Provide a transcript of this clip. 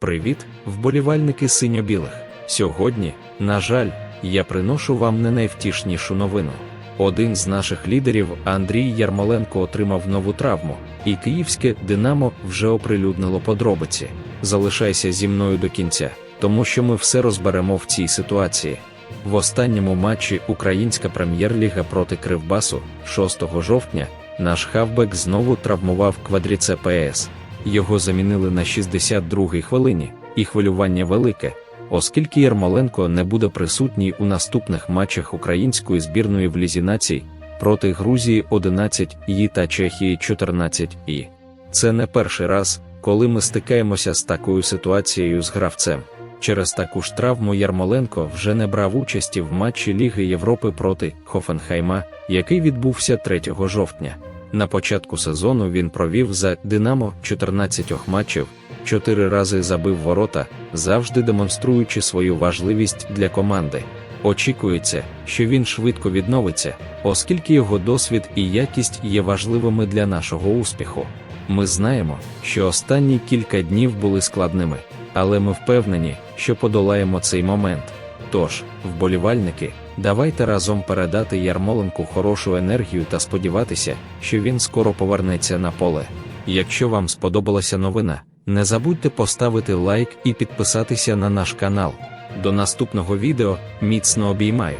Привіт, вболівальники синьо-білих. Сьогодні, на жаль, я приношу вам не найвтішнішу новину. Один з наших лідерів, Андрій Ярмоленко, отримав нову травму, і київське Динамо вже оприлюднило подробиці. Залишайся зі мною до кінця, тому що ми все розберемо в цій ситуації. В останньому матчі Українська прем'єр-ліга проти Кривбасу 6 жовтня наш хавбек знову травмував квадріце ПС. Його замінили на 62-й хвилині, і хвилювання велике, оскільки Ярмоленко не буде присутній у наступних матчах української збірної в Лізі націй проти Грузії 11 і та Чехії 14 і. Це не перший раз, коли ми стикаємося з такою ситуацією з гравцем. Через таку ж травму Ярмоленко вже не брав участі в матчі Ліги Європи проти Хофенхайма, який відбувся 3 жовтня. На початку сезону він провів за Динамо 14 матчів, 4 рази забив ворота, завжди демонструючи свою важливість для команди. Очікується, що він швидко відновиться, оскільки його досвід і якість є важливими для нашого успіху. Ми знаємо, що останні кілька днів були складними, але ми впевнені, що подолаємо цей момент. Тож, вболівальники, давайте разом передати Ярмоленку хорошу енергію та сподіватися, що він скоро повернеться на поле. Якщо вам сподобалася новина, не забудьте поставити лайк і підписатися на наш канал. До наступного відео міцно обіймаю!